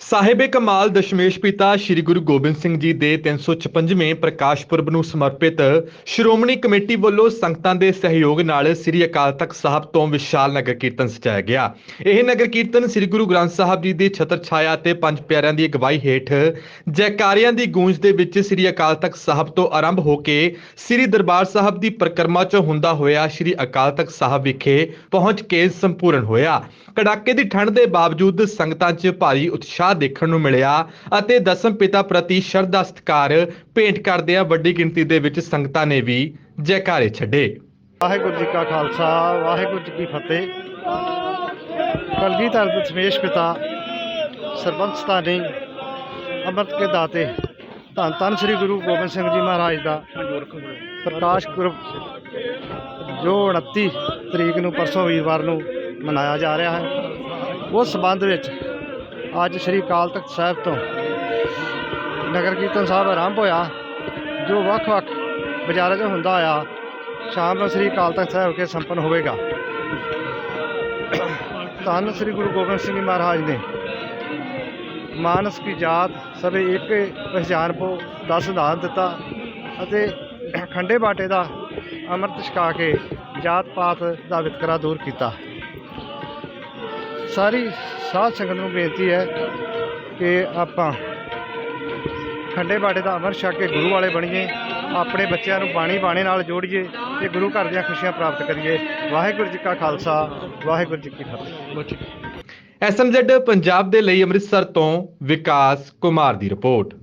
ਸਾਹਿਬੇ ਕਮਾਲ ਦਸ਼ਮੇਸ਼ ਪਿਤਾ ਸ੍ਰੀ ਗੁਰੂ ਗੋਬਿੰਦ ਸਿੰਘ ਜੀ ਦੇ 356ਵੇਂ ਪ੍ਰਕਾਸ਼ ਪੁਰਬ ਨੂੰ ਸਮਰਪਿਤ ਸ਼੍ਰੋਮਣੀ ਕਮੇਟੀ ਵੱਲੋਂ ਸੰਗਤਾਂ ਦੇ ਸਹਿਯੋਗ ਨਾਲ ਸ੍ਰੀ ਅਕਾਲ ਤਖਤ ਸਾਹਿਬ ਤੋਂ ਵਿਸ਼ਾਲ ਨਗਰ ਕੀਰਤਨ ਸਜਾਇਆ ਗਿਆ। ਇਹ ਨਗਰ ਕੀਰਤਨ ਸ੍ਰੀ ਗੁਰੂ ਗ੍ਰੰਥ ਸਾਹਿਬ ਜੀ ਦੀ ਛਤਰ ਛਾਇਆ ਤੇ ਪੰਜ ਪਿਆਰਿਆਂ ਦੀ ਅਗਵਾਈ ਹੇਠ ਜੈਕਾਰਿਆਂ ਦੀ ਗੂੰਜ ਦੇ ਵਿੱਚ ਸ੍ਰੀ ਅਕਾਲ ਤਖਤ ਸਾਹਿਬ ਤੋਂ ਆਰੰਭ ਹੋ ਕੇ ਸ੍ਰੀ ਦਰਬਾਰ ਸਾਹਿਬ ਦੀ ਪਰਿਕਰਮਾ 'ਚ ਹੁੰਦਾ ਹੋਇਆ ਸ੍ਰੀ ਅਕਾਲ ਤਖਤ ਸਾਹਿਬ ਵਿਖੇ ਪਹੁੰਚ ਕੇ ਸੰਪੂਰਨ ਹੋਇਆ। ਕੜਾਕੇ ਦੀ ਠੰਡ ਦੇ ਬਾਵਜੂਦ ਸੰਗਤਾਂ 'ਚ ਭਾਰੀ ਉਤਸ਼ਾਹ ਦੇਖਣ ਨੂੰ ਮਿਲਿਆ ਅਤੇ ਦਸਮ ਪਿਤਾ ਪ੍ਰਤੀ ਸ਼ਰਧਾ, ਸਤਿਕਾਰ ਭੇਂਟ ਕਰਦਿਆਂ ਵੱਡੀ ਗਿਣਤੀ ਦੇ ਵਿੱਚ ਸੰਗਤਾਂ ਨੇ ਵੀ ਜੈਕਾਰੇ ਛੱਡੇ। ਵਾਹਿਗੁਰੂ ਜੀ ਕਾ ਖਾਲਸਾ, ਵਾਹਿਗੁਰੂ ਜੀ ਕੀ ਫਤਿਹ। ਕਲਗੀਧਰ ਦਸ਼ਮੇਸ਼ ਪਿਤਾ ਸਰਬੰਸ ਸਤਾਨੀ ਅੰਮ੍ਰਿਤ ਕੇ ਦਾਤੇ ਧੰਨ ਧੰਨ ਸ੍ਰੀ ਗੁਰੂ ਗੋਬਿੰਦ ਸਿੰਘ ਜੀ ਮਹਾਰਾਜ ਦਾ ਪ੍ਰਕਾਸ਼ ਪੁਰਬ ਜੋ 29 ਤਰੀਕ ਨੂੰ ਪਰਸੋਂ ਵੀਰਵਾਰ ਨੂੰ ਮਨਾਇਆ ਜਾ ਰਿਹਾ ਹੈ। ਉਸ ਸੰਬੰਧ ਵਿੱਚ ਅੱਜ ਸ੍ਰੀ ਅਕਾਲ ਤਖਤ ਸਾਹਿਬ ਤੋਂ ਨਗਰ ਕੀਰਤਨ ਸਾਹਿਬ ਆਰੰਭ ਹੋਇਆ, ਜੋ ਵੱਖ-ਵੱਖ ਬਾਜ਼ਾਰਾਂ 'ਚ ਹੁੰਦਾ ਆ ਸ਼ਾਮ ਨੂੰ ਸ੍ਰੀ ਅਕਾਲ ਤਖਤ ਸਾਹਿਬ ਕੇ ਸੰਪੰਨ ਹੋਵੇਗਾ। ਧੰਨ ਸ੍ਰੀ ਗੁਰੂ ਗੋਬਿੰਦ ਸਿੰਘ ਜੀ ਮਹਾਰਾਜ ਨੇ ਮਾਨਸ ਕੀ ਜਾਤ ਸਭੇ ਇੱਕ ਪਹਿਚਾਨ ਪੋ ਦਾ ਸਿਧਾਂਤ ਦਿੱਤਾ ਅਤੇ ਖੰਡੇ ਬਾਟੇ ਦਾ ਅੰਮ੍ਰਿਤ ਛਕਾ ਕੇ ਜਾਤ ਪਾਤ ਦਾ ਵਿਤਕਰਾ ਦੂਰ ਕੀਤਾ। ਸਾਰੀ ਸਾਧ ਸੰਗਤ ਨੂੰ ਬੇਨਤੀ ਹੈ ਕਿ ਆਪਾਂ ਖੰਡੇ ਬਾਟੇ ਦਾ ਅੰਮ੍ਰਿਤ ਛਕ ਕੇ ਗੁਰੂ ਵਾਲੇ ਬਣੀਏ, ਆਪਣੇ ਬੱਚਿਆਂ ਨੂੰ ਬਾਣੀ ਬਾਣੇ ਨਾਲ ਜੋੜੀਏ, ਤੇ ਗੁਰੂ ਘਰ ਦੀਆਂ ਖੁਸ਼ੀਆਂ ਪ੍ਰਾਪਤ ਕਰੀਏ। ਵਾਹਿਗੁਰੂ ਜੀ ਕਾ ਖਾਲਸਾ, ਵਾਹਿਗੁਰੂ ਜੀ ਕੀ ਫਤਿਹ। ਐਸਐਮਜ਼ੈਡ ਪੰਜਾਬ ਦੇ ਲਈ ਅੰਮ੍ਰਿਤਸਰ ਤੋਂ ਵਿਕਾਸ ਕੁਮਾਰ ਦੀ ਰਿਪੋਰਟ।